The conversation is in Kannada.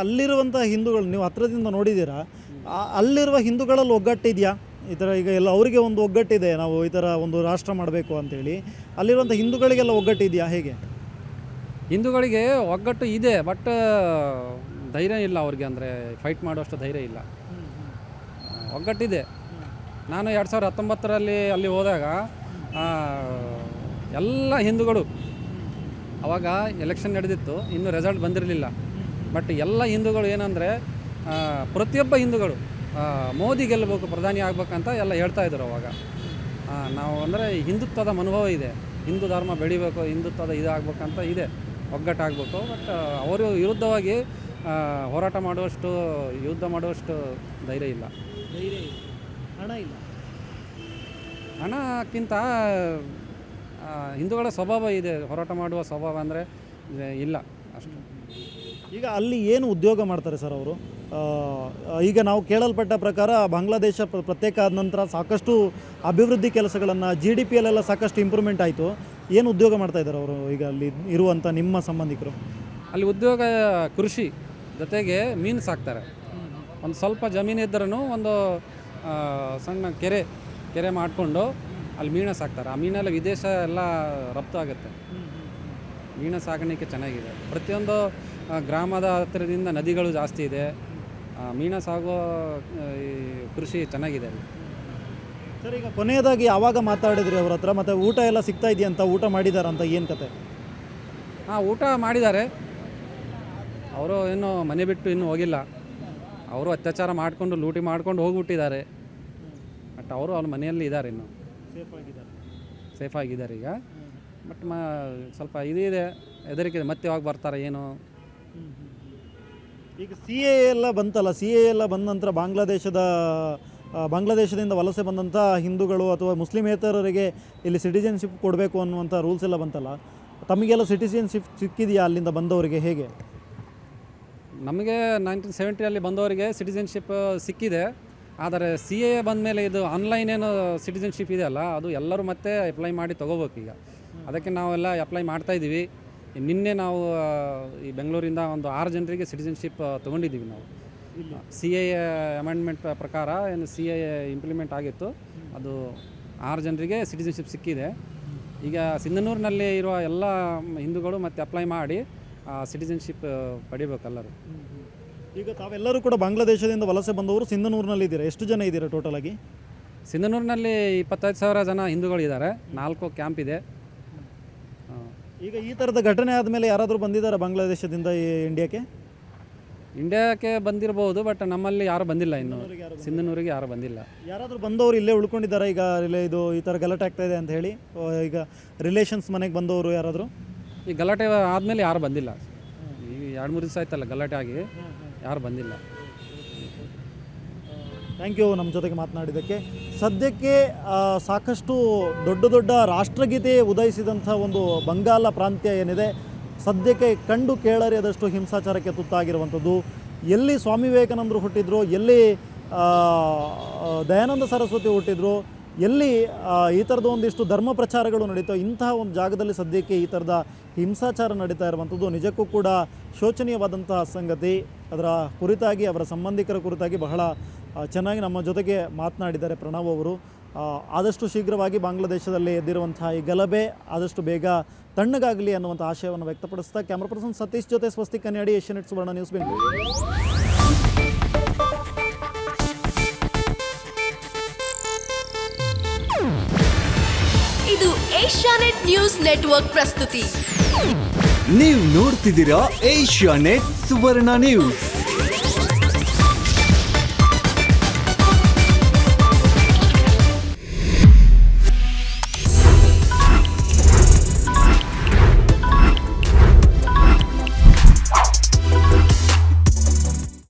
ಅಲ್ಲಿರುವಂಥ ಹಿಂದೂಗಳು, ನೀವು ಹತ್ರದಿಂದ ನೋಡಿದ್ದೀರಾ? ಅಲ್ಲಿರುವ ಹಿಂದೂಗಳಲ್ಲಿ ಒಗ್ಗಟ್ಟಿದೆಯಾ? ಈ ಥರ ಈಗ ಎಲ್ಲ ಅವರಿಗೆ ಒಂದು ಒಗ್ಗಟ್ಟಿದೆ, ನಾವು ಈ ಥರ ಒಂದು ರಾಷ್ಟ್ರ ಮಾಡಬೇಕು ಅಂತೇಳಿ. ಅಲ್ಲಿರುವಂಥ ಹಿಂದೂಗಳಿಗೆಲ್ಲ ಒಗ್ಗಟ್ಟಿದೆಯಾ ಹೇಗೆ? ಹಿಂದೂಗಳಿಗೆ ಒಗ್ಗಟ್ಟು ಇದೆ, ಬಟ್ ಧೈರ್ಯ ಇಲ್ಲ ಅವ್ರಿಗೆ ಅಂದರೆ ಫೈಟ್ ಮಾಡುವಷ್ಟು ಧೈರ್ಯ ಇಲ್ಲ. ಒಗ್ಗಟ್ಟಿದೆ. ನಾನು ಎರಡು ಸಾವಿರದ ಹತ್ತೊಂಬತ್ತರಲ್ಲಿ ಅಲ್ಲಿ ಹೋದಾಗ ಎಲ್ಲ ಹಿಂದೂಗಳು, ಅವಾಗ ಎಲೆಕ್ಷನ್ ನಡೆದಿತ್ತು, ಇನ್ನೂ ರಿಸಲ್ಟ್ ಬಂದಿರಲಿಲ್ಲ. ಬಟ್ ಎಲ್ಲ ಹಿಂದೂಗಳು ಏನಂದರೆ ಪ್ರತಿಯೊಬ್ಬ ಹಿಂದೂಗಳು ಮೋದಿ ಗೆಲ್ಲಬೇಕು ಪ್ರಧಾನಿ ಆಗ್ಬೇಕಂತ ಎಲ್ಲ ಹೇಳ್ತಾ ಇದ್ರು ಅವಾಗ. ನಾವು ಅಂದರೆ ಹಿಂದುತ್ವದ ಮನೋಭಾವ ಇದೆ. ಹಿಂದೂ ಧರ್ಮ ಬೆಳಿಬೇಕು ಹಿಂದುತ್ವದ ಇದಾಗಬೇಕಂತ ಇದೆ. ಒಗ್ಗಟ್ಟಾಗಬೇಕು. ಬಟ್ ಅವರು ವಿರುದ್ಧವಾಗಿ ಹೋರಾಟ ಮಾಡುವಷ್ಟು ಯುದ್ಧ ಮಾಡುವಷ್ಟು ಧೈರ್ಯ ಇಲ್ಲ. ಧೈರ್ಯ ಹಣ ಇಲ್ಲ. ಹಣಕ್ಕಿಂತ ಹಿಂದೂಗಳ ಸ್ವಭಾವ ಇದೆ. ಹೋರಾಟ ಮಾಡುವ ಸ್ವಭಾವ ಅಂದರೆ ಇಲ್ಲ ಅಷ್ಟು. ಈಗ ಅಲ್ಲಿ ಏನು ಉದ್ಯೋಗ ಮಾಡ್ತಾರೆ ಸರ್ ಅವರು? ಈಗ ನಾವು ಕೇಳಲ್ಪಟ್ಟ ಪ್ರಕಾರ ಬಾಂಗ್ಲಾದೇಶ ಪ್ರ- ಪ್ರತ್ಯೇಕ ಆದ ನಂತರ ಸಾಕಷ್ಟು ಅಭಿವೃದ್ಧಿ ಕೆಲಸಗಳನ್ನು ಜಿ ಡಿ ಪಿಯಲ್ಲೆಲ್ಲ ಸಾಕಷ್ಟು ಇಂಪ್ರೂವ್ಮೆಂಟ್ ಆಯಿತು. ಏನು ಉದ್ಯೋಗ ಮಾಡ್ತಾ ಇದ್ದಾರೆ ಅವರು ಈಗ ಅಲ್ಲಿ ಇರುವಂಥ ನಿಮ್ಮ ಸಂಬಂಧಿಕರು? ಅಲ್ಲಿ ಉದ್ಯೋಗ, ಕೃಷಿ ಜೊತೆಗೆ ಮೀನು ಸಾಕ್ತಾರೆ ಒಂದು ಸ್ವಲ್ಪ ಜಮೀನು ಇದ್ದರೂ ಒಂದು ಸಣ್ಣ ಕೆರೆ ಕೆರೆ ಮಾಡಿಕೊಂಡು ಅಲ್ಲಿ ಮೀನು ಸಾಕ್ತಾರೆ ಆ ಮೀನೆಲ್ಲ ವಿದೇಶ ಎಲ್ಲ ರಫ್ತು ಆಗುತ್ತೆ. ಮೀನು ಸಾಕಾಣಿಕೆ ಚೆನ್ನಾಗಿದೆ. ಪ್ರತಿಯೊಂದು ಗ್ರಾಮದ ಹತ್ತಿರದಿಂದ ನದಿಗಳು ಜಾಸ್ತಿ ಇದೆ. ಮೀನು ಸಾಗೋ ಈ ಕೃಷಿ ಚೆನ್ನಾಗಿದೆ ಅಲ್ಲಿ. ಸರ್ ಈಗ ಕೊನೆಯದಾಗಿ ಯಾವಾಗ ಮಾತಾಡಿದ್ರಿ ಅವ್ರ ಹತ್ರ? ಮತ್ತು ಊಟ ಎಲ್ಲ ಸಿಗ್ತಾ ಇದೆಯಂತ ಊಟ ಮಾಡಿದಾರಂತ ಏನು ಕತೆ? ಹಾಂ ಊಟ ಮಾಡಿದ್ದಾರೆ. ಅವರು ಇನ್ನೂ ಮನೆ ಬಿಟ್ಟು ಇನ್ನೂ ಹೋಗಿಲ್ಲ. ಅವರು ಅತ್ಯಾಚಾರ ಮಾಡಿಕೊಂಡು ಲೂಟಿ ಮಾಡ್ಕೊಂಡು ಹೋಗ್ಬಿಟ್ಟಿದ್ದಾರೆ. ಬಟ್ ಅವರು ಅವ್ರ ಮನೆಯಲ್ಲಿ ಇದ್ದಾರೆ ಇನ್ನು. ಸೇಫ್ ಆಗಿದ್ದಾರೆ. ಸೇಫ್ ಆಗಿದ್ದಾರೆ ಈಗ. ಬಟ್ ಮ ಸ್ವಲ್ಪ ಇದಿದೆ ಹೆದರಿಕೆ ಇದೆ. ಮತ್ತೆ ಯಾವಾಗ ಬರ್ತಾರೆ ಏನು? ಈಗ ಸಿ ಎ ಎಲ್ಲ ಬಂತಲ್ಲ ಸಿ ಎ ಎಲ್ಲ ಬಂದ ನಂತರ ಬಾಂಗ್ಲಾದೇಶದ ಆ, ಬಾಂಗ್ಲಾದೇಶದಿಂದ ವಲಸೆ ಬಂದಂಥ ಹಿಂದೂಗಳು ಅಥವಾ ಮುಸ್ಲಿಮೇತರರಿಗೆ ಇಲ್ಲಿ ಸಿಟಿಜನ್ಶಿಪ್ ಕೊಡಬೇಕು ಅನ್ನುವಂಥ ರೂಲ್ಸ್ ಎಲ್ಲ ಬಂತಲ್ಲ ತಮಗೆಲ್ಲ ಸಿಟಿಜನ್ಶಿಪ್ ಸಿಕ್ಕಿದೆಯಾ ಅಲ್ಲಿಂದ ಬಂದವರಿಗೆ ಹೇಗೆ? ನಮಗೆ ನೈನ್ಟೀನ್ ಸೆವೆಂಟಿಯಲ್ಲಿ ಬಂದವರಿಗೆ ಸಿಟಿಜನ್ಶಿಪ್ ಸಿಕ್ಕಿದೆ. ಆದರೆ ಸಿ ಎ ಬಂದ ಮೇಲೆ ಇದು ಆನ್ಲೈನ್ ಏನು ಸಿಟಿಜನ್ಶಿಪ್ ಇದೆಯಲ್ಲ ಅದು ಎಲ್ಲರೂ ಮತ್ತೆ ಅಪ್ಲೈ ಮಾಡಿ ತೊಗೋಬೇಕು ಈಗ. ಅದಕ್ಕೆ ನಾವೆಲ್ಲ ಅಪ್ಲೈ ಮಾಡ್ತಾ ಇದ್ದೀವಿ. ನಿನ್ನೆ ನಾವು ಈ ಬೆಂಗಳೂರಿಂದ ಒಂದು ಆರು ಜನರಿಗೆ ಸಿಟಿಜನ್ಶಿಪ್ ತೊಗೊಂಡಿದ್ದೀವಿ ನಾವು. ಸಿ ಎ ಅಮೆಂಡ್ಮೆಂಟ್ ಪ್ರಕಾರ ಏನು ಸಿ ಎ ಇಂಪ್ಲಿಮೆಂಟ್ ಆಗಿತ್ತು. ಅದು ಆರು ಜನರಿಗೆ ಸಿಟಿಜನ್ಶಿಪ್ ಸಿಕ್ಕಿದೆ. ಈಗ ಸಿಂಧನೂರಿನಲ್ಲಿ ಇರುವ ಎಲ್ಲ ಹಿಂದೂಗಳು ಮತ್ತೆ ಅಪ್ಲೈ ಮಾಡಿ ಸಿಟಿಜನ್ಶಿಪ್ ಪಡಿಬೇಕೆಲ್ಲರೂ ಈಗ ತಾವೆಲ್ಲರೂ ಕೂಡ ಬಾಂಗ್ಲಾದೇಶದಿಂದ ವಲಸೆ ಬಂದವರು ಸಿಂಧನೂರಿನಲ್ಲಿ ಇದ್ದೀರಾ? ಎಷ್ಟು ಜನ ಇದ್ದೀರಾ ಟೋಟಲ್ ಆಗಿ? ಸಿಂಧನೂರಿನಲ್ಲಿ ಇಪ್ಪತ್ತೈದು ಸಾವಿರ ಜನ ಹಿಂದೂಗಳಿದ್ದಾರೆ. ನಾಲ್ಕು ಕ್ಯಾಂಪ್ ಇದೆ. ಈಗ ಈ ಥರದ ಘಟನೆ ಆದಮೇಲೆ ಯಾರಾದರೂ ಬಂದಿದ್ದಾರೆ ಬಾಂಗ್ಲಾದೇಶದಿಂದ ಈ ಇಂಡಿಯಾಕ್ಕೆ? ಇಂಡಿಯಾಕ್ಕೆ ಬಂದಿರಬಹುದು ಬಟ್ ನಮ್ಮಲ್ಲಿ ಯಾರು ಬಂದಿಲ್ಲ ಇನ್ನು. ಸಿಂಧನೂರಿಗೆ ಯಾರು ಬಂದಿಲ್ಲ? ಯಾರಾದರೂ ಬಂದವರು ಇಲ್ಲೇ ಉಳ್ಕೊಂಡಿದ್ದಾರೆ ಈಗ ಇಲ್ಲೇ ಇದು ಈ ಥರ ಗಲಾಟೆ ಆಗ್ತಾ ಇದೆ ಅಂತ ಹೇಳಿ ಈಗ ರಿಲೇಷನ್ಸ್ ಮನೆಗೆ ಬಂದವರು ಯಾರಾದರೂ? ಈ ಗಲಾಟೆ ಆದಮೇಲೆ ಯಾರು ಬಂದಿಲ್ಲ. ಈ ಎರಡು ಮೂರು ದಿವಸ ಆಯ್ತಲ್ಲ ಗಲಾಟೆ ಆಗಿ ಯಾರು ಬಂದಿಲ್ಲ. ಥ್ಯಾಂಕ್ ಯು ನಮ್ಮ ಜೊತೆಗೆ ಮಾತನಾಡಿದ್ದಕ್ಕೆ. ಸದ್ಯಕ್ಕೆ ಸಾಕಷ್ಟು ದೊಡ್ಡ ದೊಡ್ಡ ರಾಷ್ಟ್ರಗೀತೆ ಉದಯಿಸಿದಂಥ ಒಂದು ಬಂಗಾಲ ಪ್ರಾಂತ್ಯ ಏನಿದೆ, ಸದ್ಯಕ್ಕೆ ಕಂಡು ಕೇಳರಿಯದಷ್ಟು ಹಿಂಸಾಚಾರಕ್ಕೆ ತುತ್ತಾಗಿರುವಂಥದ್ದು. ಎಲ್ಲಿ ಸ್ವಾಮಿ ವಿವೇಕಾನಂದರು ಹುಟ್ಟಿದ್ರು, ಎಲ್ಲಿ ದಯಾನಂದ ಸರಸ್ವತಿ ಹುಟ್ಟಿದ್ರು, ಎಲ್ಲಿ ಈ ಥರದ ಒಂದಿಷ್ಟು ಧರ್ಮ ಪ್ರಚಾರಗಳು ನಡೀತೋ, ಇಂತಹ ಒಂದು ಜಾಗದಲ್ಲಿ ಸದ್ಯಕ್ಕೆ ಈ ಥರದ ಹಿಂಸಾಚಾರ ನಡೀತಾ ಇರುವಂಥದ್ದು ನಿಜಕ್ಕೂ ಕೂಡ ಶೋಚನೀಯವಾದಂತಹ ಸಂಗತಿ. ಅದರ ಕುರಿತಾಗಿ, ಅವರ ಸಂಬಂಧಿಕರ ಕುರಿತಾಗಿ ಬಹಳ ಚೆನ್ನಾಗಿ ನಮ್ಮ ಜೊತೆಗೆ ಮಾತನಾಡಿದ್ದಾರೆ ಪ್ರಣವ್ ಅವರು. ಆದಷ್ಟು ಶೀಘ್ರವಾಗಿ ಬಾಂಗ್ಲಾದೇಶದಲ್ಲಿ ಎದ್ದಿರುವಂತಹ ಈ ಗಲಭೆ ಆದಷ್ಟು ಬೇಗ ತಣ್ಣಗಾಗಲಿ ಅನ್ನುವಂಥ ಆಶಯವನ್ನು ವ್ಯಕ್ತಪಡಿಸ್ತಾ ಕ್ಯಾಮ್ರಾ ಪರ್ಸನ್ ಸತೀಶ್ ಜೊತೆ ಸ್ವಸ್ತಿ ಕನ್ನಡಿ ಏಷ್ಯಾನೆಟ್ ಸುವರ್ಣ ನ್ಯೂಸ್ ಬೆಂಗಳೂರು. ಇದು ಏಷ್ಯಾನೆಟ್ ನ್ಯೂಸ್ ನೆಟ್ವರ್ಕ್ ಪ್ರಸ್ತುತಿ. ನೀವು ನೋಡ್ತಿದ್ದೀರಾ ಏಷ್ಯಾನೆಟ್ ಸುವರ್ಣ ನ್ಯೂಸ್.